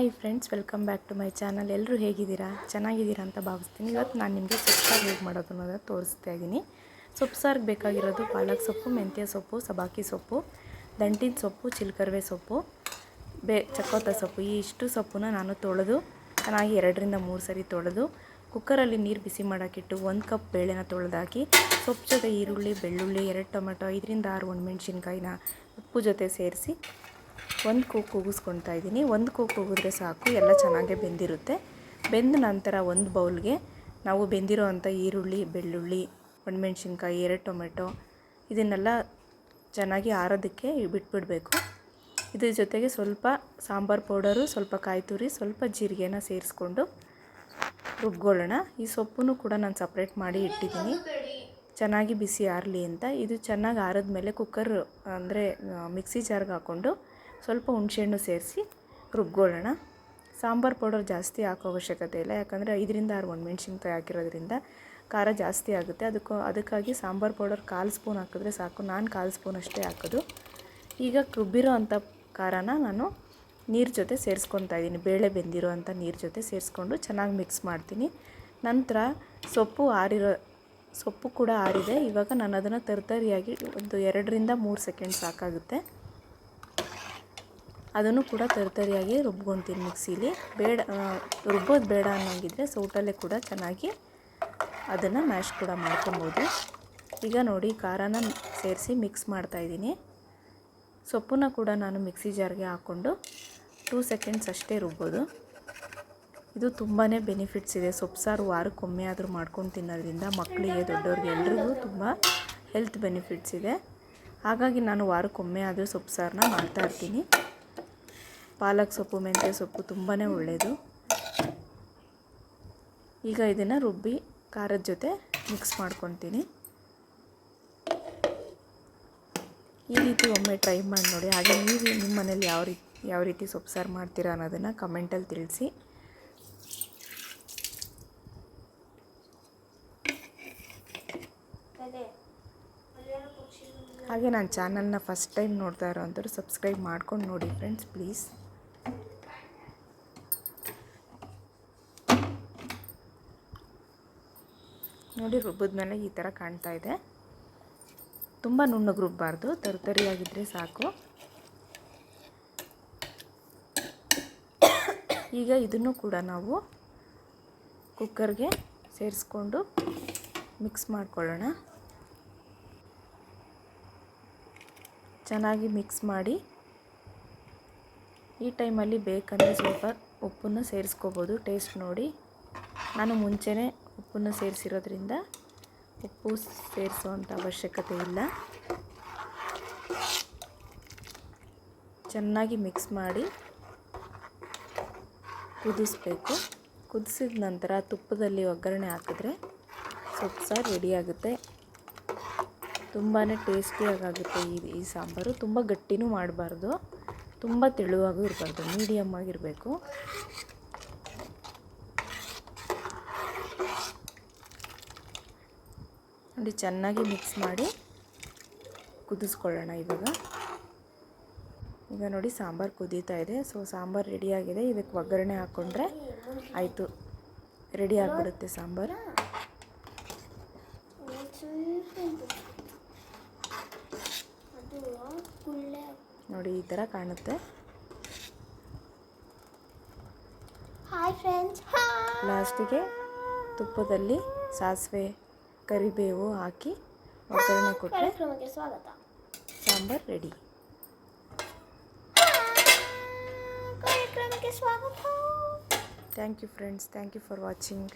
Hi friends, welcome back to my channel. ಎಲ್ಲರೂ ಹೇಗಿದ್ದೀರಾ? ಚೆನ್ನಾಗಿದ್ದೀರಾ ಅಂತ ಭಾವಿಸ್ತೀನಿ. ಇವತ್ತು ನಾನು ನಿಮಗೆ ಸೊಪ್ಪು ಸಾರು ಹೇಗೆ ಮಾಡೋದು ಅನ್ನೋದನ್ನು ತೋರಿಸ್ತಾ ಇದ್ದೀನಿ. ಸೊಪ್ಪು ಸಾರಿಗೆ ಬೇಕಾಗಿರೋದು ಪಾಲಕ್ ಸೊಪ್ಪು, ಮೆಂತ್ಯ ಸೊಪ್ಪು, ಸಬಾಕಿ ಸೊಪ್ಪು, ದಂಟಿನ ಸೊಪ್ಪು, ಚಿಲ್ಕರ್ವೆ ಸೊಪ್ಪು, ಬೇ ಚಕೋತ ಸೊಪ್ಪು. ಈ ಇಷ್ಟು ಸೊಪ್ಪನ್ನು ನಾನು ತೊಳೆದು, ಚೆನ್ನಾಗಿ ಎರಡರಿಂದ ಮೂರು ಸರಿ ತೊಳೆದು, ಕುಕ್ಕರಲ್ಲಿ ನೀರು ಬಿಸಿ ಮಾಡೋಕ್ಕಿಟ್ಟು ಒಂದು ಕಪ್ ಬೇಳೆನ ತೊಳೆದಾಕಿ, ಸೊಪ್ಪು ಜೊತೆ ಈರುಳ್ಳಿ, ಬೆಳ್ಳುಳ್ಳಿ, ಎರಡು ಟೊಮೆಟೊ, ಐದರಿಂದ ಆರು ಒಣಮೆಣ್ಸಿನ್ಕಾಯಿನ ಉಪ್ಪು ಜೊತೆ ಸೇರಿಸಿ ಒಂದು ಕೂಗು ಕೂಗಿಸ್ಕೊಳ್ತಾ ಇದ್ದೀನಿ. ಒಂದು ಕೂಗು ಕೂಗಿದ್ರೆ ಸಾಕು, ಎಲ್ಲ ಚೆನ್ನಾಗೇ ಬೆಂದಿರುತ್ತೆ. ಬೆಂದ ನಂತರ ಒಂದು ಬೌಲ್ಗೆ ನಾವು ಬೆಂದಿರೋ ಅಂಥ ಈರುಳ್ಳಿ, ಬೆಳ್ಳುಳ್ಳಿ, ಒಣಮೆಣ್ಸಿನ್ಕಾಯಿ, ಎರಡು ಟೊಮೆಟೊ ಇದನ್ನೆಲ್ಲ ಚೆನ್ನಾಗಿ ಆರೋದಕ್ಕೆ ಬಿಟ್ಬಿಡಬೇಕು. ಇದ್ರ ಜೊತೆಗೆ ಸ್ವಲ್ಪ ಸಾಂಬಾರು ಪೌಡರು, ಸ್ವಲ್ಪ ಕಾಯಿ ತುರಿ, ಸ್ವಲ್ಪ ಜೀರಿಗೆನ ಸೇರಿಸ್ಕೊಂಡು ರುಬ್ಕೊಳ್ಳೋಣ. ಈ ಸೊಪ್ಪನ್ನು ಕೂಡ ನಾನು ಸಪ್ರೇಟ್ ಮಾಡಿ ಇಟ್ಟಿದ್ದೀನಿ. ಚೆನ್ನಾಗಿ ಬಿಸಿ ಆರಲಿ ಅಂತ. ಇದು ಚೆನ್ನಾಗಿ ಆರಿದ ಮೇಲೆ ಕುಕ್ಕರ್ ಅಂದರೆ ಮಿಕ್ಸಿ ಜಾರ್ಗೆ ಹಾಕ್ಕೊಂಡು ಸ್ವಲ್ಪ ಹುಣಸೆಹಣ್ಣು ಸೇರಿಸಿ ರುಬ್ಕೊಳ್ಳೋಣ. ಸಾಂಬಾರು ಪೌಡರ್ ಜಾಸ್ತಿ ಹಾಕೋ ಅವಶ್ಯಕತೆ ಇಲ್ಲ, ಯಾಕಂದರೆ ಐದರಿಂದ ಆರು ಒಣಮೆಣ್ಸಿನ್ಕಾಯಿ ಹಾಕಿರೋದ್ರಿಂದ ಖಾರ ಜಾಸ್ತಿ ಆಗುತ್ತೆ. ಅದಕ್ಕೂ, ಅದಕ್ಕಾಗಿ ಸಾಂಬಾರು ಪೌಡರ್ ಕಾಲು ಸ್ಪೂನ್ ಹಾಕಿದ್ರೆ ಸಾಕು. ನಾನು ಕಾಲು ಸ್ಪೂನ್ ಅಷ್ಟೇ ಹಾಕೋದು. ಈಗ ರುಬ್ಬಿರೋ ಅಂಥ ಖಾರನ ನಾನು ನೀರು ಜೊತೆ ಸೇರಿಸ್ಕೊತಾ ಇದ್ದೀನಿ. ಬೇಳೆ ಬೆಂದಿರೋ ಅಂಥ ನೀರು ಜೊತೆ ಸೇರಿಸ್ಕೊಂಡು ಚೆನ್ನಾಗಿ ಮಿಕ್ಸ್ ಮಾಡ್ತೀನಿ. ನಂತರ ಸೊಪ್ಪು ಆರಿರೋ, ಸೊಪ್ಪು ಕೂಡ ಆರಿದೆ. ಇವಾಗ ನಾನು ಅದನ್ನು ತರ್ತರಿಯಾಗಿ ಒಂದು ಎರಡರಿಂದ ಮೂರು ಸೆಕೆಂಡ್ ಸಾಕಾಗುತ್ತೆ. ಅದನ್ನು ಕೂಡ ತರ್ತರಿಯಾಗಿ ರುಬ್ಕೊತೀನಿ ಮಿಕ್ಸೀಲಿ. ಬೇಡ ರುಬ್ಬೋದು ಬೇಡ ಅನ್ನೋಂಗಿದ್ರೆ ಸೌಟಲ್ಲೇ ಕೂಡ ಚೆನ್ನಾಗಿ ಅದನ್ನು ಮ್ಯಾಶ್ ಕೂಡ ಮಾಡ್ಕೊಬೋದು. ಈಗ ನೋಡಿ, ಖಾರನ ಸೇರಿಸಿ ಮಿಕ್ಸ್ ಮಾಡ್ತಾಯಿದ್ದೀನಿ ಸೊಪ್ಪನ್ನ ಕೂಡ ನಾನು ಮಿಕ್ಸಿ ಜಾರ್ಗೆ ಹಾಕ್ಕೊಂಡು ಟೂ ಸೆಕೆಂಡ್ಸ್ ಅಷ್ಟೇ ರುಬ್ಬೋದು. ಇದು ತುಂಬಾ ಬೆನಿಫಿಟ್ಸ್ ಇದೆ. ಸೊಪ್ಪು ಸಾರು ವಾರಕ್ಕೊಮ್ಮೆ ಆದರೂ ಮಾಡ್ಕೊಂಡು ತಿನ್ನೋದ್ರಿಂದ ಮಕ್ಕಳಿಗೆ, ದೊಡ್ಡವ್ರಿಗೆ ಎಲ್ರಿಗೂ ತುಂಬ ಹೆಲ್ತ್ ಬೆನಿಫಿಟ್ಸ್ ಇದೆ. ಹಾಗಾಗಿ ನಾನು ವಾರಕ್ಕೊಮ್ಮೆ ಆದರೂ ಸೊಪ್ಪು ಸಾರನ್ನ ಮಾಡ್ತಾಯಿರ್ತೀನಿ ಪಾಲಕ್ ಸೊಪ್ಪು, ಮೆಂತ್ಯ ಸೊಪ್ಪು ತುಂಬಾ ಒಳ್ಳೆಯದು ಈಗ ಇದನ್ನು ರುಬ್ಬಿ ಖಾರದ ಜೊತೆ ಮಿಕ್ಸ್ ಮಾಡ್ಕೊತೀನಿ. ಈ ರೀತಿ ಒಮ್ಮೆ ಟ್ರೈ ಮಾಡಿ ನೋಡಿ. ಹಾಗೆ ನೀವು ನಿಮ್ಮ ಮನೇಲಿ ಯಾವ ರೀತಿ ಯಾವ ರೀತಿ ಸೊಪ್ಪು ಸಾರು ಮಾಡ್ತೀರಾ ಅನ್ನೋದನ್ನು ಕಮೆಂಟಲ್ಲಿ ತಿಳಿಸಿ. ಹಾಗೆ ನಾನು ಚಾನಲ್ನ ಫಸ್ಟ್ ಟೈಮ್ ನೋಡ್ತಾ ಇರೋವಂಥವ್ರು ಸಬ್ಸ್ಕ್ರೈಬ್ ಮಾಡ್ಕೊಂಡು ನೋಡಿ ಫ್ರೆಂಡ್ಸ್ ಪ್ಲೀಸ್ ನೋಡಿ ರುಬ್ಬಿದ್ಮೇಲೆ ಈ ಥರ ಕಾಣ್ತಾ ಇದೆ. ತುಂಬ ನುಣ್ಣಗೆ ರುಬ್ಬಾರ್ದು. ತರಿತರಿಯಾಗಿದ್ದರೆ ಸಾಕು. ಈಗ ಇದನ್ನು ಕೂಡ ನಾವು ಕುಕ್ಕರ್ಗೆ ಸೇರಿಸ್ಕೊಂಡು ಮಿಕ್ಸ್ ಮಾಡ್ಕೊಳ್ಳೋಣ. ಚೆನ್ನಾಗಿ ಮಿಕ್ಸ್ ಮಾಡಿ ಈ ಟೈಮಲ್ಲಿ ಬೇಕಂದರೆ ಸ್ವಲ್ಪ ಉಪ್ಪನ್ನು ಸೇರಿಸ್ಕೋಬೋದು. ಟೇಸ್ಟ್ ನೋಡಿ. ನಾನು ಮುಂಚೆನೇ ಉಪ್ಪನ್ನು ಸೇರಿಸಿರೋದ್ರಿಂದ ಉಪ್ಪು ಸೇರಿಸುವಂಥ ಅವಶ್ಯಕತೆ ಇಲ್ಲ. ಚೆನ್ನಾಗಿ ಮಿಕ್ಸ್ ಮಾಡಿ ಕುದಿಸ್ಬೇಕು. ಕುದಿಸಿದ ನಂತರ ತುಪ್ಪದಲ್ಲಿ ಒಗ್ಗರಣೆ ಹಾಕಿದ್ರೆ ಸೊಪ್ಪು ಸಾರು ರೆಡಿಯಾಗುತ್ತೆ ತುಂಬಾ ಟೇಸ್ಟಿಯಾಗುತ್ತೆ ಈ ಈ ಸಾಂಬಾರು. ತುಂಬ ಗಟ್ಟಿನೂ ಮಾಡಬಾರ್ದು. ತುಂಬ ತೆಳುವಾಗೂ ಇರಬಾರ್ದು. ಮೀಡಿಯಮ್ ಆಗಿರಬೇಕು. ನೋಡಿ ಚೆನ್ನಾಗಿ ಮಿಕ್ಸ್ ಮಾಡಿ ಕುದಿಸ್ಕೊಳ್ಳೋಣ ಇವಾಗ. ಈಗ ನೋಡಿ ಸಾಂಬಾರು ಕುದೀತಾ ಇದೆ. ಸೊ ಸಾಂಬಾರು ರೆಡಿಯಾಗಿದೆ ಇದಕ್ಕೆ ಒಗ್ಗರಣೆ ಹಾಕ್ಕೊಂಡ್ರೆ ಆಯಿತು. ರೆಡಿ ಆಗಿಬಿಡುತ್ತೆ ಸಾಂಬಾರು. ನೋಡಿ ಈ ಥರ ಕಾಣುತ್ತೆ. ಲಾಸ್ಟಿಗೆ ತುಪ್ಪದಲ್ಲಿ ಸಾಸಿವೆ ಕರಿಬೇವು ಹಾಕಿ ಒಗ್ಗರಣೆ ಕೊಟ್ಟರೆ ಕಾರ್ಯಕ್ರಮಕ್ಕೆ ಸ್ವಾಗತ ಸಾಂಬಾರು ರೆಡಿ ಕಾರ್ಯಕ್ರಮಕ್ಕೆ ಸ್ವಾಗತ thank you friends thank you for watching